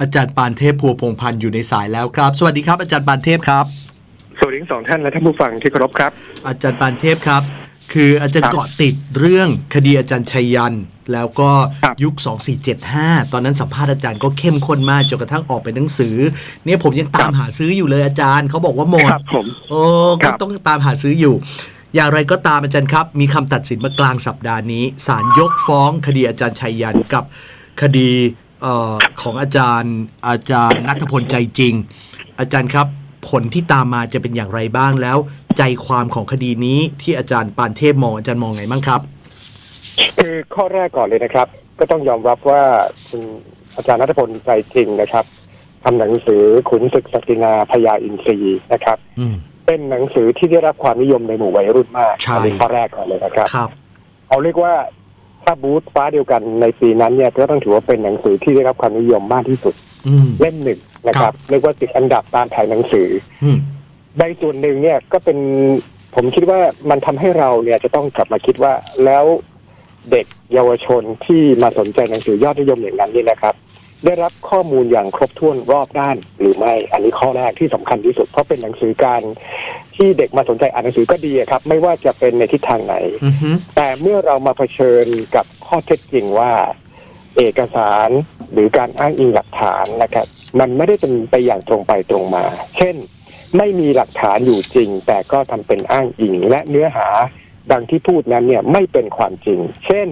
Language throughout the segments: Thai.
อาจารย์ปานเทพพัวพงพันธ์อยู่ในสายแล้วครับ สวัสดีครับอาจารย์ปานเทพครับ สวัสดีทั้งสองท่านและท่านผู้ฟังที่เคารพครับ อาจารย์ปานเทพครับ คืออาจารย์ครับเกาะติดเรื่องคดีอาจารย์ชัยยัน แล้วก็ครับยุค 2475 ตอนนั้นสัมภาษณ์อาจารย์ก็เข้มข้นมากจนกระทั่งออกเป็นหนังสือ เนี่ยผมยังตามหาซื้ออยู่เลยอาจารย์เขาบอกว่าหมดครับผมโอ้ครัก็บต้องตามหาซื้ออยู่อย่างไรก็ตามอาจารย์ครับ มีคำตัดสินเมื่อกลางสัปดาห์นี้ศาลยกฟ้องคดีอาจารย์ชัยยันกับคดีเออของอาจารย์อาจารย์นัทพลใจจริง อาจารย์ครับผลที่ตามมาจะเป็นอย่างไรบ้างแล้ว ใจความของคดีนี้ที่อาจารย์ปานเทพมองอาจารย์มองไงบ้างครับ คือข้อแรกก่อนเลยนะครับ ก็ต้องยอมรับว่าคุณอาจารย์นัทพลใจจริงนะครับทำหนังสือขุนศึกศักดินาพญาอินทรีย์นะครับอืมเป็นหนังสือที่ได้รับความนิยมในหมู่วัยรุ่นมากใช่อันี้ข้อแรกก่อนเลยนะครับครับเอาเรียกว่า ถ้าบูธฟ้าเดียวกันในปีนั้นเนี่ยก็ต้องถือว่าเป็นหนังสือที่ได้รับความนิยมมากที่สุดอืม เล่มหนึ่งนะคครัรับบเรียกว่าติดอันดับตามถ่ายหนังสือ อืม ในส่วนหนึ่งเนี่ยก็เป็นผมคิดว่ามันทำให้เราเนี่ยจะต้องกลับมาคิดว่าแล้วเด็กเยาวชนที่มาสนใจหนังสือยอดนิยมอย่างนั้นนี่นะครับ ได้รับข้อมูลอย่างครบถ้วนรอบด้านหรือไม่ อันนี้ข้อแรกที่สำคัญที่สุด เพราะเป็นหนังสือการที่เด็กมาสนใจอ่านหนังสือก็ดีอะครับ ไม่ว่าจะเป็นในทิศทางไหนอือฮึแต่เมื่อเรามาเผชิญกับข้อเท็จจริงว่า เอกสารหรือการอ้างอิงหลักฐานนะครับ มันไม่ได้เป็นไปอย่างตรงไปตรงมา เช่น ไม่มีหลักฐานอยู่จริง แต่ก็ทำเป็นอ้างอิงและเนื้อหาดังที่พูดนั้นเนี่ยไม่เป็นความจริง เช่น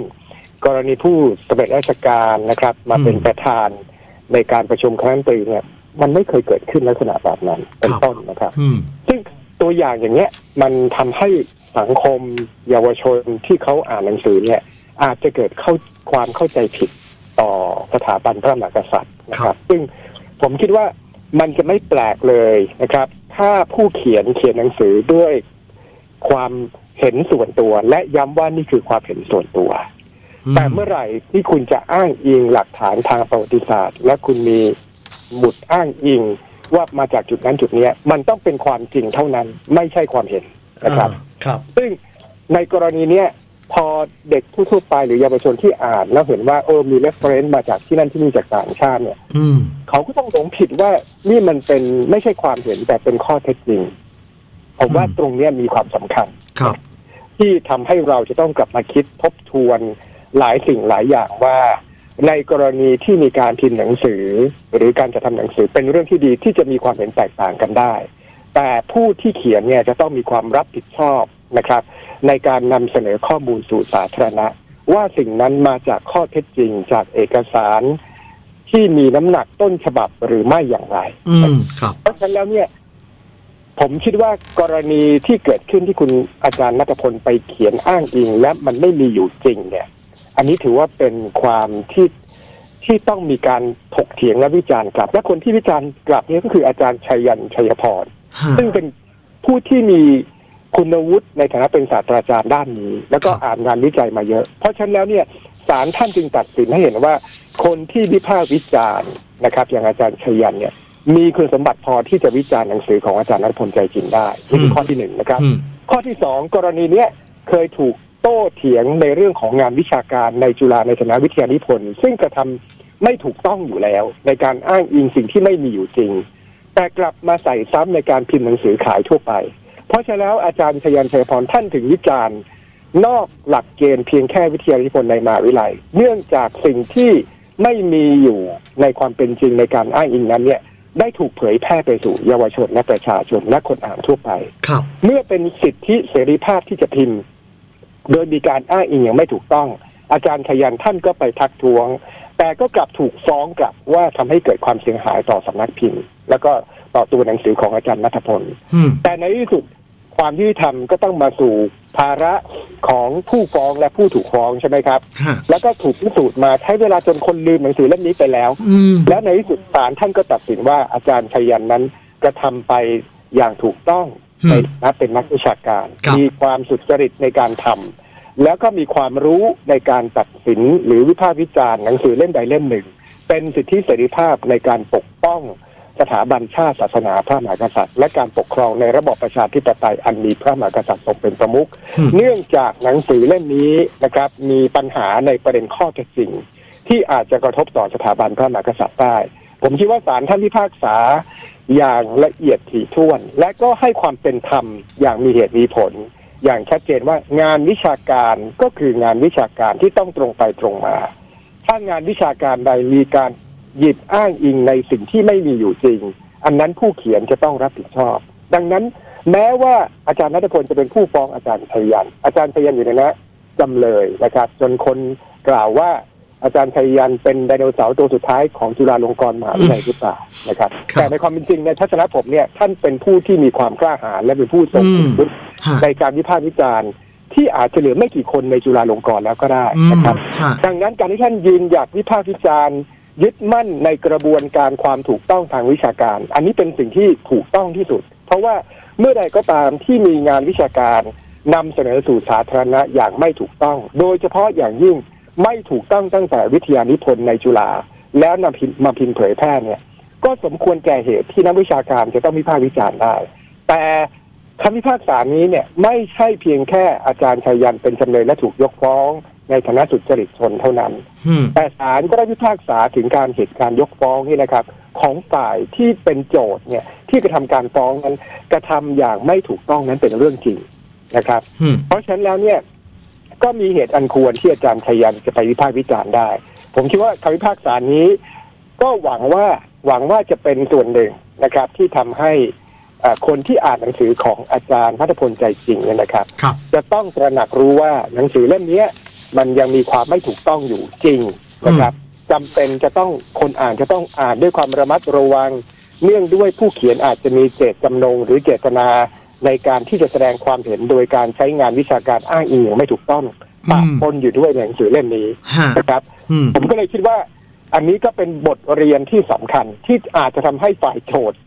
กรณีผู้สำเร็จราชการนะครับ มาเป็นประธานในการประชุมคณะรัฐมนตรีเนี่ย มันไม่เคยเกิดขึ้นลักษณะแบบนั้นเป็นต้นนะครับอืมซึ่งตัวอย่างอย่างเนี้ยมันทำให้สังคมเยาวชนที่เขาอ่านหนังสือเนี่ย อาจจะเกิดเข้าความเข้าใจผิดต่อสถาบันพระมหากษัตริย์นะคครัรับบซึ่งผมคิดว่ามันจะไม่แปลกเลยนะครับ ถ้าผู้เขียนเขียนหนังสือด้วยความเห็นส่วนตัว และย้ำว่านี่คือความเห็นส่วนตัว แต่เมื่อไหร่ที่คุณจะอ้างอิงหลักฐานทางประวัติศาสตร์ และคุณมีหมุดอ้างอิงว่ามาจากจุดนั้นจุดเนี้ยมันต้องเป็นความจริงเท่านั้นไม่ใช่ความเห็นนะครับอ่าครับ ซึ่งในกรณีเนี้ยพอเด็กทั่วๆไปหรือเยาวชนที่อ่านแล้วเห็นว่าเออมีเรฟเฟรนซ์มาจากที่นั่นที่นี่จากต่างชาติเนี่ยอืมเขาก็ต้องหลงผิดว่านี่มันเป็นไม่ใช่ความเห็นแต่เป็นข้อเท็จจริง ผมว่าอืมตรงเนี้ยมีความสำคัญครับ ที่ทำให้เราจะต้องกลับมาคิดทบทวน หลายสิ่งหลายอย่างว่า ในกรณีที่มีการพิมพ์หนังสือ หรือการจะทำหนังสือเป็นเรื่องที่ดีที่จะมีความเห็นแตกต่างกันได้ แต่ผู้ที่เขียนเนี่ยจะต้องมีความรับผิดชอบนะครับ ในการนำเสนอข้อมูลสู่สาธารณะ ว่าสิ่งนั้นมาจากข้อเท็จจริงจากเอกสารที่มีน้ำหนักต้นฉบับหรือไม่อย่างไรอืมครับเพราะฉะนั้นแล้วเนี่ย ผมคิดว่ากรณีที่เกิดขึ้นที่คุณอาจารย์นัทพลไปเขียนอ้างอิง และมันไม่มีอยู่จริงเนี่ย อันนี้ถือว่าเป็นความที่ที่ต้องมีการถกเถียงและวิจารณ์กลับ และคนที่วิจารณ์กลับเนี่ยก็คืออาจารย์ชัยยันชัยพร ซึ่งเป็นผู้ที่มีคุณวุฒิในฐานะเป็นศาสตราจารย์ด้านนี้ แล้วก็ครับอ่านงานวิจัยมาเยอะ เพราะฉะนั้นแล้วเนี่ยศาลท่านจึงตัดสินให้เห็นว่าคนที่วิพากษ์วิจารณ์นะครับ อย่างอาจารย์ชัยยันเนี่ยมีคุณสมบัติพอที่จะวิจารณ์หนังสือของอาจารย์นัทพลใจจริงได้นี่คือข้อที่หนึ่งนะครับอืมข้อที่สองกรณีเนี้ยเคยถูก โต้เถียงในเรื่องของงานวิชาการในจุฬาในฐานะวิทยานิพนธ์ซึ่งกระทำไม่ถูกต้องอยู่แล้ว ในการอ้างอิงสิ่งที่ไม่มีอยู่จริง แต่กลับมาใส่ซ้ำในการพิมพ์หนังสือขายทั่วไป เพราะฉะนั้นแล้วอาจารย์ชยันชัยพรท่านถึงวิจารณ์ นอกหลักเกณฑ์เพียงแค่วิทยานิพนธ์ในมหาวิทยาลัย เนื่องจากสิ่งที่ไม่มีอยู่ในความเป็นจริงในการอ้างอิงนั้นเนี่ยได้ถูกเผยแพร่ไปสู่เยาวชนและประชาชนและคนอ่านทั่วไปครับเมื่อเป็นสิทธิเสรีภาพที่จะพิมพ์ โดยมีการอ้างอิงอย่างไม่ถูกต้อง อาจารย์ชยันท่านก็ไปทักท้วง แต่ก็กลับถูกฟ้องกลับว่าทำให้เกิดความเสียหายต่อสำนักพิมพ์ แล้วก็ต่อตัวหนังสือของอาจารย์นัทพลอืมแต่ในที่สุดความยุติธรรมก็ต้องมาสู่ภาระของผู้ฟ้องและผู้ถูกฟ้องใช่ไหมครับฮะแล้วก็ถูกพิสูจน์มาใช้เวลาจนคนลืมหนังสือเล่มนี้ไปแล้วอืมและในที่สุดศาลท่านก็ตัดสินว่าอาจารย์ชัยยันนั้นกระทำไปอย่างถูกต้องอืม ในฐานะเป็นนักวิชาการครับมีความสุจริตในการทำแล้วก็มีความรู้ในการตัดสินหรือวิพากษ์วิจารณ์หนังสือเล่มใดเล่มหนึ่ง เป็นสิทธิเสรีภาพในการปกป้องสถาบันชาติศาสนาพระมหากษัตริย์ และการปกครองในระบอบประชาธิปไตยอันมีพระมหากษัตริย์ทรงเป็นประมุขอืมเนื่องจากหนังสือเล่มนี้นะครับ มีปัญหาในประเด็นข้อเท็จจริง ที่อาจจะกระทบต่อสถาบันพระมหากษัตริย์ได้ ผมคิดว่าศาลท่านพิพากษาอย่างละเอียดถี่ถ้วน และก็ให้ความเป็นธรรมอย่างมีเหตุมีผล อย่างชัดเจนว่างานวิชาการก็คืองานวิชาการที่ต้องตรงไปตรงมา ถ้างานวิชาการใดมีการหยิบอ้างอิงในสิ่งที่ไม่มีอยู่จริง อันนั้นผู้เขียนจะต้องรับผิดชอบ ดังนั้นแม้ว่าอาจารย์นัทพลจะเป็นผู้ฟ้องอาจารย์ชัยยันอาจารย์ชัยยันอยู่ในนะจำเลยนะครับ จนคนกล่าวว่า อาจารย์ชัยยันเป็นไดโนเสาร์ตัวสุดท้ายของจุฬาลงกรณ์มหาวิทยาลัยหรือเปล่านะครับครับแต่ในความเป็นจริงในทัศนะผมเนี่ยท่านเป็นผู้ที่มีความกล้าหาญและเป็นผู้ทรงอืมคุณวุฒิฮะในการวิพากษ์วิจารณ์ที่อาจจะเหลือไม่กี่คนในจุฬาลงกรณ์แล้วก็ได้อืมนะครับฮะดังนั้นการที่ท่านยืนหยัดวิพากษ์วิจารณ์ยึดมั่นในกระบวนการความถูกต้องทางวิชาการ อันนี้เป็นสิ่งที่ถูกต้องที่สุด เพราะว่าเมื่อใดก็ตามที่มีงานวิชาการนำเสนอสู่สาธารณะอย่างไม่ถูกต้อง โดยเฉพาะอย่างยิ่ง ไม่ถูกต้องตั้งแต่วิทยานิพนธ์ในจุฬาแล้วนำพิมพ์มาพิมพ์เผยแพร่เนี่ย ก็สมควรแก่เหตุที่นักวิชาการจะต้องวิพากษ์วิจารณ์ได้ แต่คำพิพากษานี้เนี่ยไม่ใช่เพียงแค่อาจารย์ชัยยันเป็นจำเลยและถูกยกฟ้องในฐานะสุจริตชนเท่านั้นอืมแต่ศาลก็ได้พิพากษาถึงการเหตุการณ์ยกฟ้องนี่นะครับ ของฝ่ายที่เป็นโจทย์เนี่ยที่กระทำการฟ้องนั้นกระทำอย่างไม่ถูกต้องนั้นเป็นเรื่องจริงนะครับอืมเพราะฉะนั้นแล้วเนี่ย ก็มีเหตุอันควรที่อาจารย์ชัยยันจะไปวิพากษ์วิจารณ์ได้ ผมคิดว่าคำพิพากษานี้ ก็หวังว่าหวังว่าจะเป็นส่วนหนึ่งนะครับ ที่ทำให้อ่าคนที่อ่านหนังสือของอาจารย์พัฒพลใจจริงเนี่ยนะครับครับจะต้องตระหนักรู้ว่าหนังสือเล่มเนี้ยมันยังมีความไม่ถูกต้องอยู่จริงนะครับจำเป็นจะต้องคนอ่านจะต้องอ่านด้วยความระมัดระวัง เนื่องด้วยผู้เขียนอาจจะมีเจตจำนงหรือเจตนา ในการที่จะแสดงความเห็นโดยการใช้งานวิชาการอ้างอิงอย่างไม่ถูกต้องปะปนอยู่ด้วยในหนังสือเล่มนี้ฮะนะครับอืมผมก็เลยคิดว่า อันนี้ก็เป็นบทเรียนที่สำคัญที่อาจจะทำให้ฝ่ายโจทย์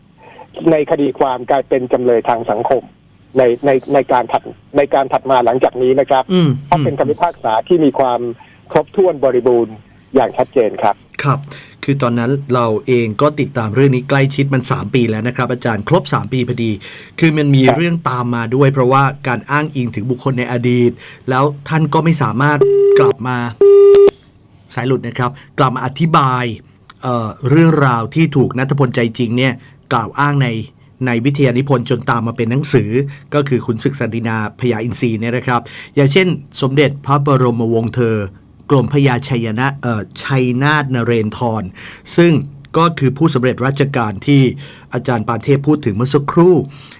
ในคดีความกลายเป็นจำเลยทางสังคม ในในในการถัดในการถัดมาหลังจากนี้นะครับอืมเพราะเป็นคำพิพากษาที่มีความครบถ้วนบริบูรณ์อย่างชัดเจนครับ ครับ คือตอนนั้นเราเองก็ติดตามเรื่องนี้ใกล้ชิดมัน 3 ปีแล้วนะครับ อาจารย์ครบ 3 ปีพอดี คือมันมีเรื่องตามมาด้วย เพราะว่าการอ้างอิงถึงบุคคลในอดีต แล้วท่านก็ไม่สามารถกลับมาสายหลุดนะครับ กลับมาอธิบายเเรื่องราวที่ถูกนัทพลใจจริงเนี่ยกล่าวอ้างในในวิทยานิพนธ์จนตามมาเป็นหนังสือ ก็คือคุณศึกสันตินาพญาอินทรีย์เนี่ยนะครับ อย่างเช่น สมเด็จพระบรมวงศ์เธอ กรมพญาชัยนะเอ่อชัยนาทนเรนทร ซึ่งก็คือผู้สำเร็จราชการที่อาจารย์ปานเทพพูดถึงเมื่อสักครู่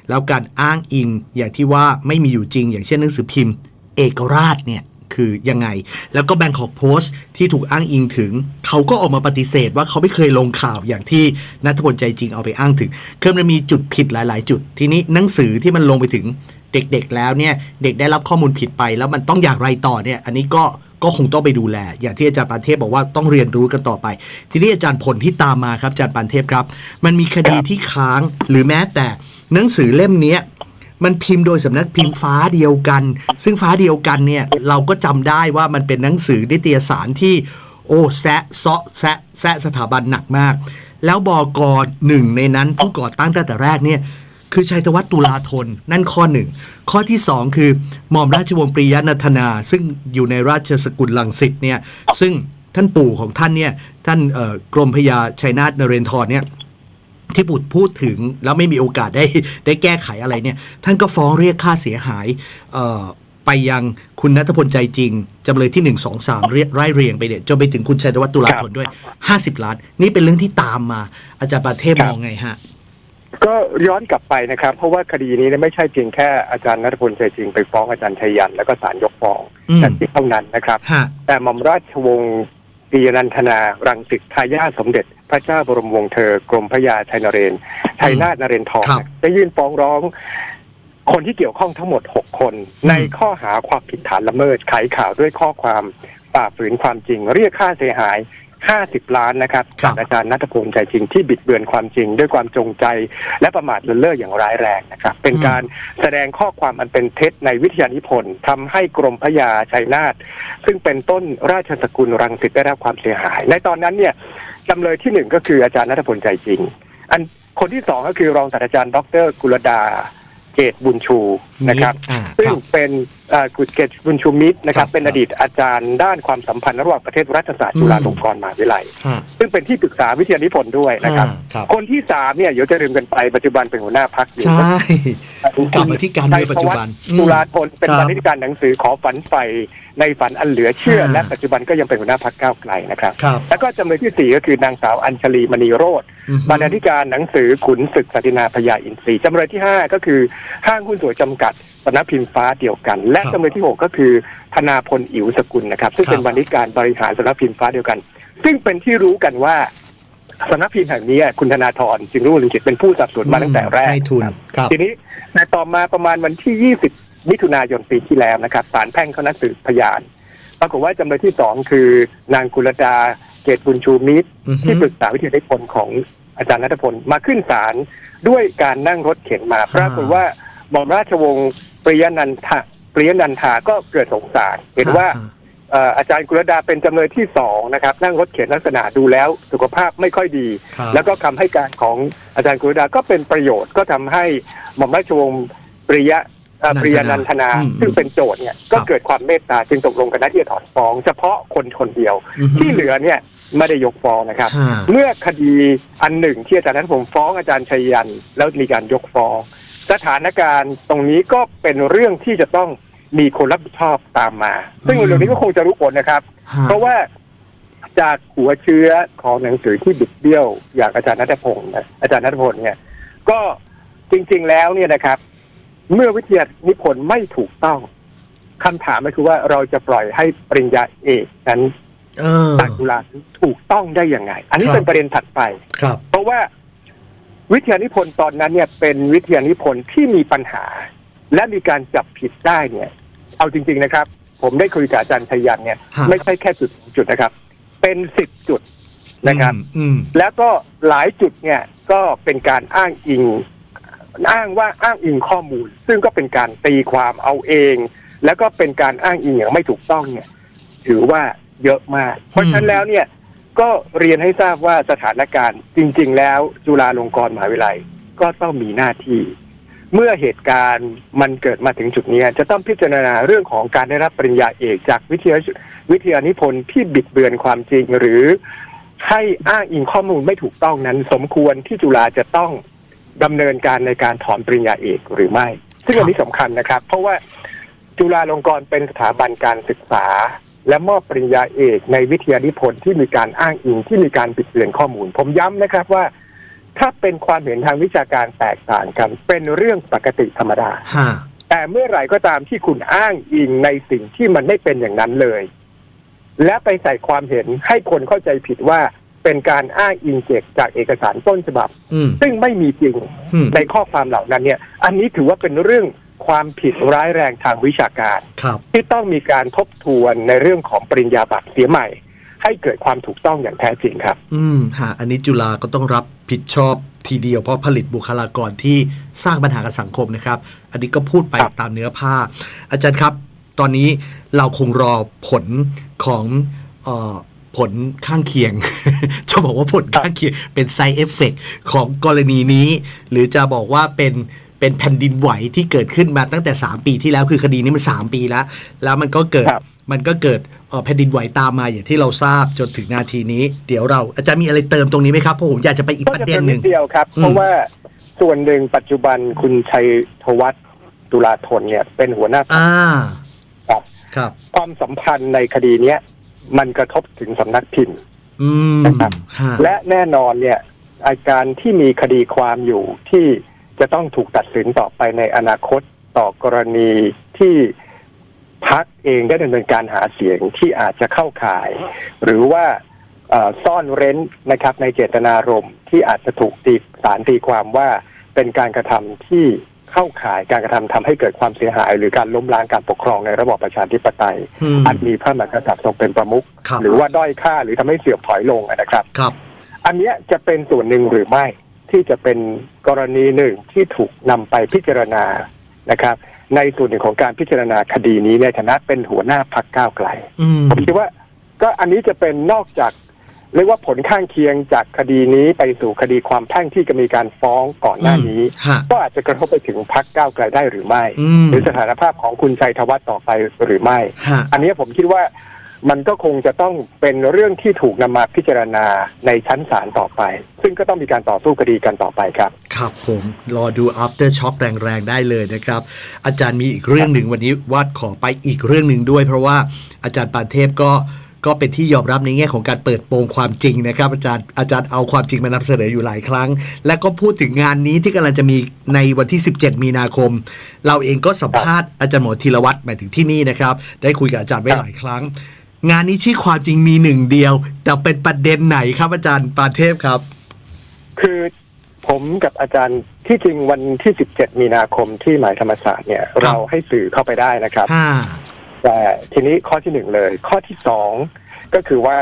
แล้วการอ้างอิงอย่างที่ว่าไม่มีอยู่จริง อย่างเช่นหนังสือพิมพ์ เอกราชเนี่ยคือยังไง แล้วก็แบง k อกโพสต์ที่ถูกอ้างอิงถึง เขาก็ออกมาปฏิเสธว่าเขาไม่เคยลงข่าวอย่างที่นัทพลใจจริงเอาไปอ้างถึงคือมันมีจุดผิดหลาย ๆ จุด ทีนี้หนังสือที่มันลงไปถึง เด็กๆแล้วเนี่ยเด็กได้รับข้อมูลผิดไป แล้วมันต้องอย่างไรต่อเนี่ยอันนี้ก็ก็คงต้องไปดูแล อย่างที่อาจารย์ปานเทพบอกว่าต้องเรียนรู้กันต่อไป ทีนี้อาจารย์ผลที่ตามมาครับอาจารย์ปานเทพครับ มันมีคดีที่ค้างหรือแม้แต่หนังสือเล่มนี้มันพิมพ์โดยสำนักพิมพ์ฟ้าเดียวกัน ซึ่งฟ้าเดียวกันเนี่ยเราก็จำได้ว่ามันเป็นหนังสือนิตยสารที่โอ้แซะเซาะแซะแซะสถาบันหนักมาก แล้วบอกอหนึ่งในนั้นผู้ก่อตั้งตั้งแต่แรกเนี่ย คือชัยธวัฒน์ตุลาธน นั่นข้อหนึ่ง ข้อที่สองคือหม่อมราชวงศ์ปริยนัทนา ซึ่งอยู่ในราชสกุลลังสิตเนี่ยซึ่งท่านปู่ของท่านเนี่ยท่านเอ่อกรมพญาชัยนาทนเรนทรเนี่ยที่บุตรพูดถึงแล้วไม่มีโอกาสได้ได้แก้ไขอะไรเนี่ยท่านก็ฟ้องเรียกค่าเสียหายเอ่อไปยังคุณนัทพลใจจริงจำเลยที่ 1 2 3 เรียไล่เรียงไปเนี่ยจนไปถึงคุณชัยธวัฒน์ตุลาธนด้วย 50 ล้าน นี่เป็นเรื่องที่ตามมาอาจารย์ปาเทพครับมองไงฮะ ก็ย้อนกลับไปนะครับ เพราะว่าคดีนี้เนี่ยไม่ใช่เพียงแค่อาจารย์นัทพลใจจริงไปฟ้องอาจารย์ชัยยัน แล้วก็ศาลยกฟ้องอืมแต่ที่เท่านั้นนะครับฮะแต่หม่อมราชวงศ์ปียนันทนารังสิตทายาทสมเด็จ พระเจ้าบรมวงศ์เธอกรมพระยาชัยนเรนทร์ชัยนาทนเรนทรครับได้ยื่นฟ้องร้องคนที่เกี่ยวข้องทั้งหมด 6 คน ในข้อหาความผิดฐานละเมิดไขข่าวด้วยข้อความฝ่าฝืนความจริง เรียกค่าเสียหาย 50 ล้านนะครับครับจากอาจารย์นัทพงศ์ใจจริงที่บิดเบือนความจริง ด้วยความจงใจ และประมาทเลินเล่ออย่างร้ายแรงนะครับ เป็นการแสดงข้อความอันเป็นเท็จในวิทยานิพนธ์ทำให้กรมพระยาชัยนาทซึ่งเป็นต้นราชสกุลรังสิตได้รับความเสียหาย ในตอนนั้นเนี่ยจำเลยที่หนึ่งก็คืออาจารย์นัทพลใจจริง อันคนที่สองก็คือรองศาสตราจารย์ดรกุลดา เกตบุญชูนะครับอ่าซึ่คงรับเป็นเอ่อกุฎเกตบุญชูมิตรนะครับครับเป็นอดีตอาจารย์ด้านความสัมพันธ์ระหว่างประเทศรัฐศาสตร์จุฬาลงกรณ์มหาวิทยาลัยฮะซึ่งเป็นที่ปรึกษาวิทยานิพนธ์ด้วยนะครับอ่าครับ คนที่สามเนี่ยเดี๋ยวจะลืมกันไปปัจจุบันเป็นหัวหน้าพักอยู่ใช่กลับมาที่การเมืองปัจจุบันชัยธวัฒตุลาธนเป็นครับบรรณาธิการหนังสือขอฝันใฝ่ในฝันอันเหลือเชื่ออ่าและปัจจุบันก็ยังเป็นหัวหน้าพักก้าวไกลนะครับครับ แล้วก็จำเลยที่สี่ก็คือนางสาวอัญชลีมณีโรธอือฮึบรรณาธิการหนังสือขุนศึกสัตินาพญาอินทรีย์จำเลยที่ห้าก็คือห้างหุ้นส่วนจำกัด สำนักพิมพ์ฟ้าเดียวกัน และครับจำเลยที่หกก็คือธนาพลอิ๋วสกุลนะครับ ซึ่งครับเป็นบรรณาธิการบริหารสำนักพิมพ์ฟ้าเดียวกัน ซึ่งเป็นที่รู้กันว่าสำนักพิมพ์แห่งนี้คุณธนาธรจึงรุ่งเรืองกิจเป็นผู้สนับสนุนมาตั้งแต่แรกให้ทุนครับครับทีนี้ในต่อมาประมาณวันที่ 20 มิถุนายนปีที่แล้วนะครับศาลแพ่งเขานัดสืบพยาน ปรากฏว่าจำเลยที่สองคือนางกุลดาเกตบุญชูมิตรอือฮึที่ปรึกษาวิทยานิพนธ์ของอาจารย์นัทพลมาขึ้นศาลด้วยการนั่งรถเข็นมาปรากฏว่า หม่อมราชวงศ์ปริยนันทะปริยนันทาก็เกิดสงสาร เห็นว่าเอ่ออาจารย์กุลดาเป็นจำเลยที่สองนะครับ นั่งรถเข็นลักษณะดูแล้วสุขภาพไม่ค่อยดี ครับแล้วก็คำให้การของอาจารย์กุลดาก็เป็นประโยชน์ก็ทำให้หม่อมราชวงศ์ปริยะเอ่อนันทนาปริยนันทนา อืมซึ่งเป็นโจทย์เนี่ยก็ครับ เกิดความเมตตาจึงตกลงกันนะที่จะถอนฟ้อง เฉพาะคนคนเดียวอือฮึที่เหลือเนี่ยไม่ได้ยกฟ้องนะครับ ฮะ เมื่อคดีอันหนึ่งที่อาจารย์นั้นผมฟ้องอาจารย์ชัยยัน แล้วมีการยกฟ้อง สถานการณ์ตรงนี้ก็เป็นเรื่องที่จะต้องมีคนรับผิดชอบตามมา ซึ่งอืมเรื่องนี้ก็คงจะรู้ผลนะครับฮะเพราะว่าจากหัวเชื้อของหนังสือที่บิดเบี้ยว อย่างอาจารย์นัทพงศ์นะอาจารย์นัทพลเนี่ยก็จริง ๆ แล้วเนี่ยนะครับ เมื่อวิทยานิพนธ์ไม่ถูกต้องคำถามก็คือว่าเราจะปล่อยให้ปริญญาเอกนั้นเออจากจุฬาถูกต้องได้ยังไง อันนี้ครับเป็นประเด็นถัดไปครับเพราะว่า วิทยานิพนธ์ตอนนั้นเนี่ยเป็นวิทยานิพนธ์ที่มีปัญหา และมีการจับผิดได้เนี่ย เอาจริง ๆนะครับ ผมได้คุยกับอาจารย์ชัยยันเนี่ยฮะ ไม่ใช่แค่จุดสองจุดนะครับ เป็นสิบจุดนะครับอืมอืมแล้วก็หลายจุดเนี่ยก็เป็นการอ้างอิง อ้างว่าอ้างอิงข้อมูล ซึ่งก็เป็นการตีความเอาเอง แล้วก็เป็นการอ้างอิงอย่างไม่ถูกต้องเนี่ย ถือว่าเยอะมาก เพราะฉะนั้นแล้วเนี่ย ก็เรียนให้ทราบว่าสถานการณ์จริง ๆ แล้วจุฬาลงกรณ์มหาวิทยาลัยก็ต้องมีหน้าที่ เมื่อเหตุการณ์มันเกิดมาถึงจุดนี้ จะต้องพิจารณาเรื่องของการได้รับปริญญาเอกจากวิทยาวิทยานิพนธ์ที่บิดเบือนความจริงหรือให้อ้างอิงข้อมูลไม่ถูกต้องนั้น สมควรที่จุฬาจะต้องดำเนินการในการถอนปริญญาเอกหรือไม่ ซึ่งอันนี้สำคัญนะครับ เพราะว่าจุฬาลงกรณ์เป็นสถาบันการศึกษา และมอบปริญญาเอกในวิทยานิพนธ์ที่มีการอ้างอิงที่มีการบิดเบือนข้อมูล ผมย้ำนะครับว่า ถ้าเป็นความเห็นทางวิชาการแตกต่างกัน เป็นเรื่องปกติธรรมดาฮะแต่เมื่อไหร่ก็ตามที่คุณอ้างอิงในสิ่งที่มันไม่เป็นอย่างนั้นเลย และไปใส่ความเห็นให้คนเข้าใจผิดว่าเป็นการอ้างอิงเจกจากเอกสารต้นฉบับอืมซึ่งไม่มีจริงอืมในข้อความเหล่านั้นเนี่ย อันนี้ถือว่าเป็นเรื่อง ความผิดร้ายแรงทางวิชาการ ครับที่ต้องมีการทบทวนในเรื่องของปริญญาบัตรเสียใหม่ ให้เกิดความถูกต้องอย่างแท้จริงครับ อืมฮะอันนี้จุฬาก็ต้องรับผิดชอบทีเดียวเพราะผลิตบุคลากรที่สร้างปัญหากับสังคมนะครับ อันนี้ก็พูดไปครับ ตามเนื้อผ้า อาจารย์ครับ ตอนนี้เราคงรอผลของเออผลข้างเคียง จะบอกว่าผลข้างเคียงเป็น side effect ของกรณีนี้ หรือจะบอกว่าเป็น เป็นแผ่นดินไหวที่เกิดขึ้นมาตั้งแต่ 3 ปีที่แล้วคือคดีนี้มัน 3 ปีแล้ว แล้วมันก็เกิดครับมันก็เกิดเอ่อแผ่นดินไหวตามมาอย่างที่เราทราบจนถึงนาทีนี้ เดี๋ยวเราอาจารย์มีอะไรเติมตรงนี้ไหมครับเพราะผมอยากจะไปอีกก็ประจะเด็เป็นนหนินึ่ดงเดียวครับอืมเพราะว่าส่วนหนึ่งปัจจุบันคุณชัยธวัฒน์ตุลาธนเนี่ยเป็นหัวหน้าพรรคอ่าครับครับ ความสัมพันธ์ในคดีเนี้ยมันกระทบถึงสำนักพิมพ์อืมนะครับฮะและแน่นอนเนี่ยอาการที่มีคดีความอยู่ที่ จะต้องถูกตัดสินต่อไปในอนาคตต่อกรณีที่พักเองได้ดำเนินการหาเสียงที่อาจจะเข้าข่าย หรือว่าเอ่อซ่อนเร้นนะครับในเจตนารมณ์ที่อาจจะถูกตีสารตีความว่าเป็นการกระทำที่เข้าข่ายการกระทำทำให้เกิดความเสียหาย หรือการล้มล้างการปกครองในระบอบประชาธิปไตยอืมอันมีพระมหากษัตริย์ทรงเป็นประมุขครับหรือว่าด้อยค่าหรือทำให้เสื่อมถอยลงนะครับครับ อันเนี้ยจะเป็นส่วนหนึ่งหรือไม่ที่จะเป็น กรณีหนึ่งที่ถูกนำไปพิจารณานะครับ ในส่วนหนึ่งของการพิจารณาคดีนี้ในฐานะเป็นหัวหน้าพักก้าวไกลอืมผมคิดว่าก็อันนี้จะเป็นนอกจากเรียกว่าผลข้างเคียงจากคดีนี้ไปสู่คดีความแพ่งที่จะมีการฟ้องก่อนหน้านี้ฮะก็อาจจะกระทบไปถึงพักก้าวไกลได้หรือไม่อืมหรือสถานภาพของคุณชัยธวัฒน์ต่อไปหรือไม่ฮะอันนี้ผมคิดว่า มันก็คงจะต้องเป็นเรื่องที่ถูกนำมาพิจารณาในชั้นศาลต่อไป ซึ่งก็ต้องมีการต่อสู้คดีกันต่อไปครับ ครับผมรอดู after shock แรงๆ ได้เลยนะครับ อาจารย์มีอีกเรื่องหนึ่งวันนี้วาดขอไปอีกเรื่องหนึ่งด้วย เพราะว่าอาจารย์ปานเทพก็ก็เป็นที่ยอมรับในแง่ของการเปิดโปงความจริงนะครับ อาจารย์อาจารย์เอาความจริงมานำเสนออยู่หลายครั้ง และก็พูดถึงงานนี้ที่กำลังจะมีในวันที่ 17 มีนาคม เราเองก็สัมภาษณ์อาจารย์หมอธีรวัตรหมายถึงที่นี่นะครับ ได้คุยกับอาจารย์ไว้หลายครั้ง งานนี้ชื่อความจริงมีหนึ่งเดียว แต่เป็นประเด็นไหนครับอาจารย์ปานเทพครับ คือผมกับอาจารย์ที่จริงวันที่ 17 มีนาคมที่หมายธรรมศาสตร์เนี่ยครับเราให้สื่อเข้าไปได้นะครับห้าแต่ทีนี้ข้อที่หนึ่งเลย ข้อที่สองก็คือว่า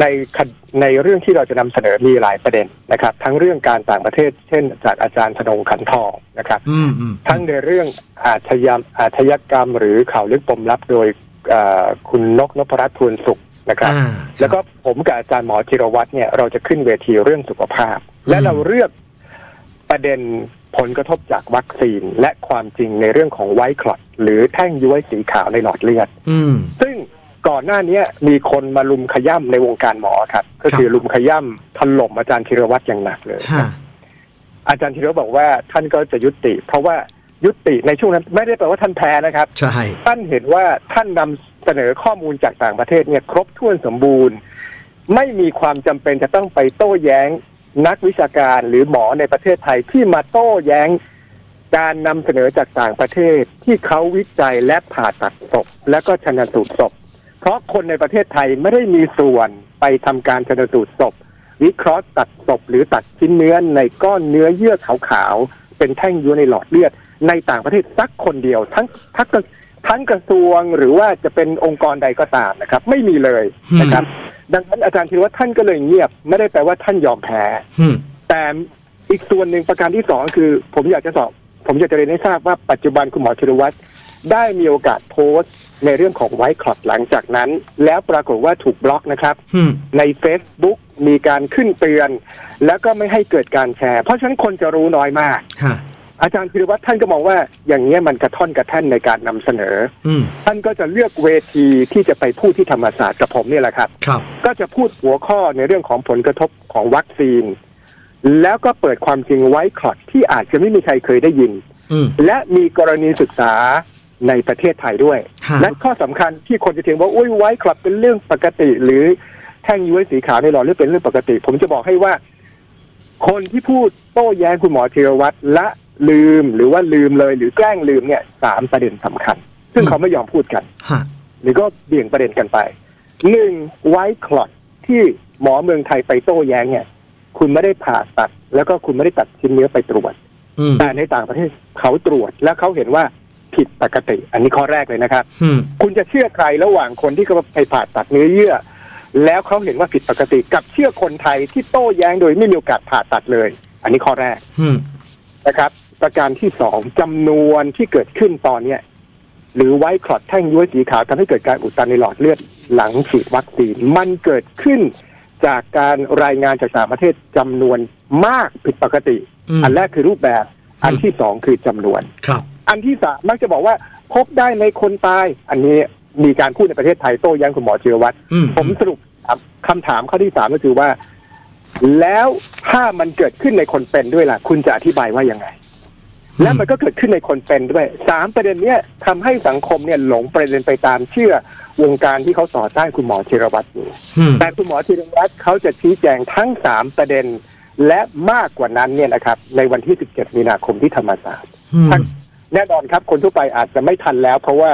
ในคดในเรื่องที่เราจะนำเสนอมีหลายประเด็นนะครับ ทั้งเรื่องการต่างประเทศ เช่น จากอาจารย์ธนงขันทองนะครับอืมอืมทั้งในเรื่องอาชญามอาชญากรรมหรือข่าวลึกปมลับโดยเอ่อ คุณนกนพรัตน์ทูลสุขนะครับ อ่าแล้วก็ผมกับอาจารย์หมอจิรวัตรเนี่ยเราจะขึ้นเวทีเรื่องสุขภาพ และเราเลือกประเด็นผลกระทบจากวัคซีน และความจริงในเรื่องของไวท์คลอตหรือแท่งย้วยสีขาวในหลอดเลือด อืม ซึ่งก่อนหน้าเนี้ยมีคนมาลุมขย่ำในวงการหมอครับ ก็คือลุมขย่ำถล่มอาจารย์ธีรวัตรอย่างหนักเลย ฮะอาจารย์ธีรวัตรบอกว่าท่านก็จะยุติ เพราะว่า ยุติในช่วงนั้นไม่ได้แปลว่าท่านแพ้นะครับ ใช่ ท่านเห็นว่าท่านนำเสนอข้อมูลจากต่างประเทศเนี่ยครบถ้วนสมบูรณ์ ไม่มีความจำเป็นจะต้องไปโต้แย้งนักวิชาการหรือหมอในประเทศไทยที่มาโต้แย้งการนำเสนอจากต่างประเทศที่เขาวิจัยและผ่าตัดศพและก็ชนสูตรศพ เพราะคนในประเทศไทยไม่ได้มีส่วนไปทำการชนสูตรศพ วิเคราะห์ตัดศพหรือตัดชิ้นเนื้อในก้อนเนื้อเยื่อขาวๆเป็นแท่งย้วยในหลอดเลือด ในต่างประเทศสักคนเดียว ทั้งทั้งกระทั้งกระทรวงหรือว่าจะเป็นองค์กรใดก็ตามนะครับ ไม่มีเลยนะครับ ดังนั้นอาจารย์คิดว่าท่านก็เลยเงียบ ไม่ได้แปลว่าท่านยอมแพ้อืมแต่อีกส่วนหนึ่งประการที่สองคือ ผมอยากจะสอบ ผมอยากจะเรียนให้ทราบว่าปัจจุบันคุณหมอชิรวัตรได้มีโอกาสโพสต์ ในเรื่องของไวท์คลอตหลังจากนั้น แล้วปรากฏว่าถูกบล็อกนะครับอืมใน Facebook มีการขึ้นเตือน แล้วก็ไม่ให้เกิดการแชร์ เพราะฉะนั้นคนจะรู้น้อยมากฮะ อาจารย์พิรวัตรท่านก็มองว่าอย่างนี้ยมันกระท่อนกระแท่นในการนำเสนอ อืมท่านก็จะเลือกเวทีที่จะไปพูดที่ธรรมศาสตร์กับผมเนี่ยแหละครับ ครับ ก็จะพูดหัวข้อในเรื่องของผลกระทบของวัคซีน แล้วก็เปิดความจริงไว้คลอดที่อาจจะไม่มีใครเคยได้ยิน อืม และมีกรณีศึกษาในประเทศไทยด้วย ฮะ และข้อสำคัญที่คนจะเถียงว่าอุ้ยไว้คลอดเป็นเรื่องปกติ หรือแท่งย้วยสีขาวในหลอดเลือดเป็นเรื่องปกติ ผมจะบอกให้ว่า คนที่พูดโต้แย้งคุณหมอธีรวัตรละ ลืมหรือว่าลืมเลยหรือแกล้งลืมเนี่ยสามประเด็นสำคัญ ซึ่งเขาไม่ยอมพูดกันฮะหรือก็เบี่ยงประเด็นกันไปหนึ่งไวท์คลอตที่หมอเมืองไทยไปโต้แย้งเนี่ย คุณไม่ได้ผ่าตัด แล้วก็คุณไม่ได้ตัดชิ้นเนื้อไปตรวจอืมแต่ในต่างประเทศเขาตรวจแล้วเขาเห็นว่าผิดปกติ อันนี้ข้อแรกเลยนะครับอืมคุณจะเชื่อใครระหว่างคนที่เขาไปผ่าตัดเนื้อเยื่อ แล้วเขาเห็นว่าผิดปกติกับเชื่อคนไทยที่โต้แย้งโดยไม่มีโอกาสผ่าตัดเลย อันนี้ข้อแรกอืม นะครับ ประการที่สองจำนวนที่เกิดขึ้นตอนเนี้ยหรือไวท์คลอตแท่งย้วยสีขาวทำให้เกิดการอุดตันในหลอดเลือดหลังฉีดวัคซีนมันเกิดขึ้นจากการรายงานจากต่างประเทศจำนวนมากผิดปกติ อืม อันแรกคือรูปแบบ อันที่สองคือจำนวน ครับ อันที่สามมักจะบอกว่าพบได้ในคนตาย อันนี้มีการพูดในประเทศไทยโต้แย้งคุณหมอจิรวัตรอืม ผมสรุปครับคำถามข้อที่สามก็คือว่า แล้วถ้ามันเกิดขึ้นในคนเป็นด้วยล่ะ คุณจะอธิบายว่ายังไง และมันก็เกิดขึ้นในคนเป็นด้วยสามประเด็นเนี้ยทำให้สังคมเนี่ยหลงประเด็นไปตามเชื่อวงการที่เขาต่อต้านคุณหมอจิรวัตรอยู่อืมแต่คุณหมอจิรวัตรเขาจะชี้แจงทั้งสามประเด็น และมากกว่านั้นเนี่ยนะครับ ในวันที่ 17 มีนาคมที่ธรรมศาสตร์อืมแน่นอนครับ คนทั่วไปอาจจะไม่ทันแล้ว เพราะว่า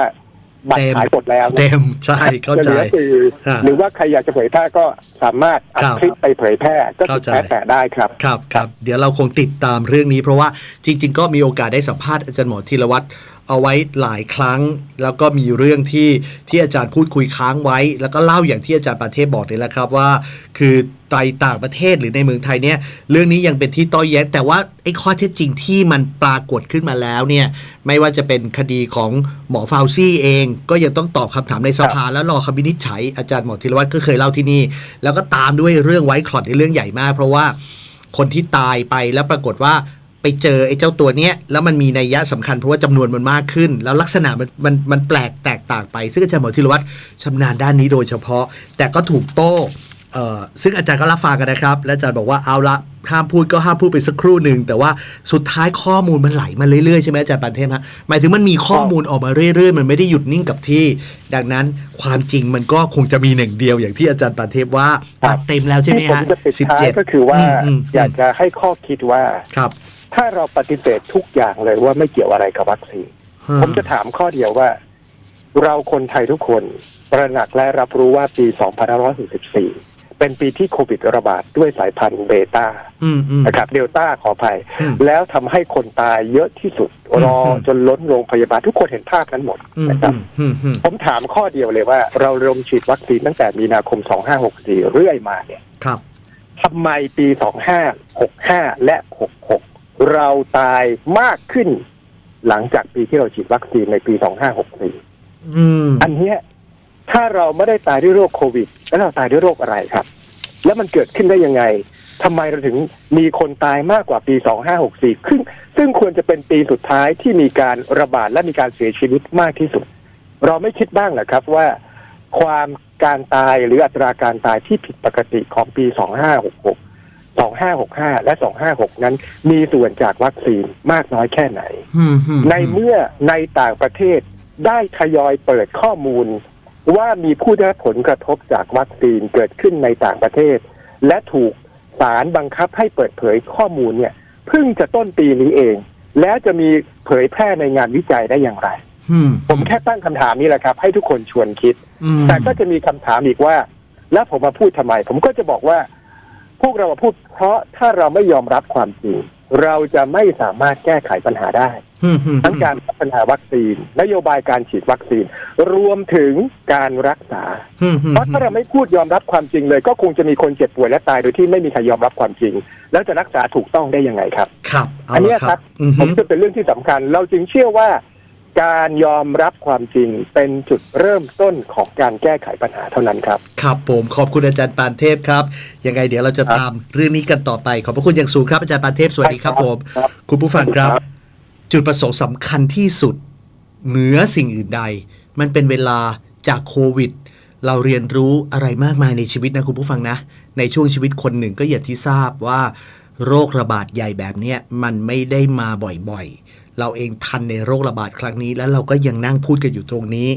บัตรเต็มขายหมดแล้วนะเต็มใช่เข้าจะใจเหลือสื่ออ่าหรือว่าใครอยากจะเผยแพร่ก็สามารถอัดครับคลิปไปเผยแพร่ก็เข้าสุดใจแท้แต่ได้ครับครับครับเดี๋ยวเราคงติดตามเรื่องนี้ เพราะว่าจริง ๆ ก็มีโอกาสได้สัมภาษณ์อาจารย์หมอธีรวัตร เอาไว้หลายครั้ง แล้วก็มีเรื่องที่ที่อาจารย์พูดคุยค้างไว้ แล้วก็เล่าอย่างที่อาจารย์ประเทศบอกนี่แหละครับว่า คือในต่างประเทศหรือในเมืองไทยเนี่ยเรื่องนี้ยังเป็นที่ต้อแย้งแต่ว่าไอ้ข้อเท็จจริงที่มันปรากฏขึ้นมาแล้วเนี่ยไม่ว่าจะเป็นคดีของหมอฟาวซี่เอง ก็ยังต้องตอบคำถามในสภาแล้วรอคำวินิจฉัยอาจารย์หมอธีรวัตรก็เคยเล่าที่นี่ แล้วก็ตามด้วยเรื่องไว้คลอดในเรื่องใหญ่มาก เพราะว่าคนที่ตายไปแล้วปรากฏว่า ไปเจอไอ้เจ้าตัวเนี้ยแล้วมันมีนัยยะสำคัญเพราะว่าจำนวนมันมากขึ้น แล้วลักษณะมันมันมันแปลกแตกต่างไป ซึ่งอาจารย์หมอธีรวัตรชำนาญด้านนี้โดยเฉพาะ แต่ก็ถูกโต้เอ่อซึ่งอาจารย์ก็รับฟังกันนะครับ และอาจารย์บอกว่าเอาละห้ามพูดก็ห้ามพูดไปสักครู่หนึ่งแต่ว่าสุดท้ายข้อมูลมันไหลมาเรื่อยๆใช่ไหมอาจารย์ปานเทพฮะหมายถึงมันมีข้อมูลออกมาเรื่อยๆ มันไม่ได้หยุดนิ่งกับที่ ดังนั้นความจริงมันก็คงจะมีหนึ่งเดียวอย่างที่อาจารย์ปานเทพว่าครับเต็มแล้วใช่ไหมที่ผมฮะจะปิดสิบท้ายเจ็ดก็คือว่าอืมอยากจะให้ข้อคิดว่าครับ ถ้าเราปฏิเสธทุกอย่างเลยว่าไม่เกี่ยวอะไรกับวัคซีน ผมจะถามข้อเดียวว่า เราคนไทยทุกคนตระหนักและรับรู้ว่าปี 2564 เป็นปีที่โควิดระบาดด้วยสายพันธุ์เบต้าอืมอืมนะครับเดลต้าขออภัยอืมแล้วทำให้คนตายเยอะที่สุดอืมรอจนล้นโรงพยาบาลทุกคนเห็นภาพนั้นหมดอืมนะครับอืมอืมผมถามข้อเดียวเลยว่า เราลงฉีดวัคซีนตั้งแต่มีนาคม 2564 เรื่อยมาเนี่ยครับทำไมปี 2565 และ 66 เราตายมากขึ้น หลังจากปีที่เราฉีดวัคซีนในปี 2564อืมอันเนี้ยถ้าเราไม่ได้ตายด้วยโรคโควิด แล้วเราตายด้วยโรคอะไรครับ แล้วมันเกิดขึ้นได้ยังไงทำไมเราถึงมีคนตายมากกว่าปี 2564ซึ่งซึ่งควรจะเป็นปีสุดท้ายที่มีการระบาดและมีการเสียชีวิตมากที่สุด เราไม่คิดบ้างเหรอครับว่า ความการตายหรืออัตราการตายที่ผิดปกติของปี 2566 2565 และ 256 นั้น มีส่วนจากวัคซีนมากน้อยแค่ไหนอืมอืมในเมื่อในต่างประเทศได้ทยอยเปิดข้อมูล ว่ามีผู้ได้รับผลกระทบจากวัคซีนเกิดขึ้นในต่างประเทศ และถูกศาลบังคับให้เปิดเผยข้อมูลเนี่ยเพิ่งจะต้นปีนี้เอง แล้วจะมีเผยแพร่ในงานวิจัยได้อย่างไรอืมผมแค่ตั้งคำถามนี้แหละครับ ให้ทุกคนชวนคิดอืมแต่ก็จะมีคำถามอีกว่า แล้วผมมาพูดทำไม ผมก็จะบอกว่า พวกเรามาพูดเพราะถ้าเราไม่ยอมรับความจริง เราจะไม่สามารถแก้ไขปัญหาได้อืมอืมทั้งการพัฒนาวัคซีน นโยบายการฉีดวัคซีน รวมถึงการรักษาอืมอืมเพราะถ้าเราไม่พูดยอมรับความจริงเลย ก็คงจะมีคนเจ็บป่วยและตายโดยที่ไม่มีใครยอมรับความจริง แล้วจะรักษาถูกต้องได้ยังไงครับ ครับเอาอันเนี้ยละคครัรับบอืมผมจะเป็นเรื่องที่สำคัญ เราจึงเชื่อว่า การยอมรับความจริงเป็นจุดเริ่มต้นของการแก้ไขปัญหาเท่านั้นครับ ครับผมขอบคุณอาจารย์ปานเทพครับ ยังไงเดี๋ยวเราจะครับตามเรื่องนี้กันต่อไป ขอบพระคุณอย่างสูงครับอาจารย์ปานเทพสวัสดีครับผมครับคุณผู้ฟังครับ จุดประสงค์สำคัญที่สุด เหนือสิ่งอื่นใด มันเป็นเวลาจากโควิด เราเรียนรู้อะไรมากมายในชีวิตนะคุณผู้ฟังนะ ในช่วงชีวิตคนหนึ่งก็อย่างที่ทราบว่า โรคระบาดใหญ่แบบเนี้ยมันไม่ได้มาบ่อยๆ เราเองทันในโรคระบาดครั้งนี้ แล้วเราก็ยังนั่งพูดกันอยู่ตรงนี้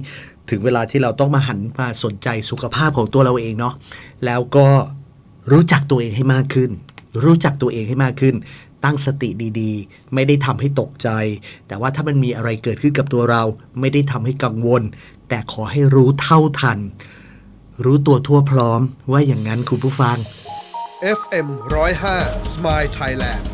ถึงเวลาที่เราต้องมาหันมาสนใจสุขภาพของตัวเราเองเนาะแล้วก็รู้จักตัวเองให้มากขึ้น รู้จักตัวเองให้มากขึ้น ตั้งสติดีๆ ไม่ได้ทำให้ตกใจ แต่ว่าถ้ามันมีอะไรเกิดขึ้นกับตัวเรา ไม่ได้ทำให้กังวล แต่ขอให้รู้เท่าทัน รู้ตัวทั่วพร้อมว่าอย่างนั้นคุณผู้ฟัง FM 105 Smile Thailand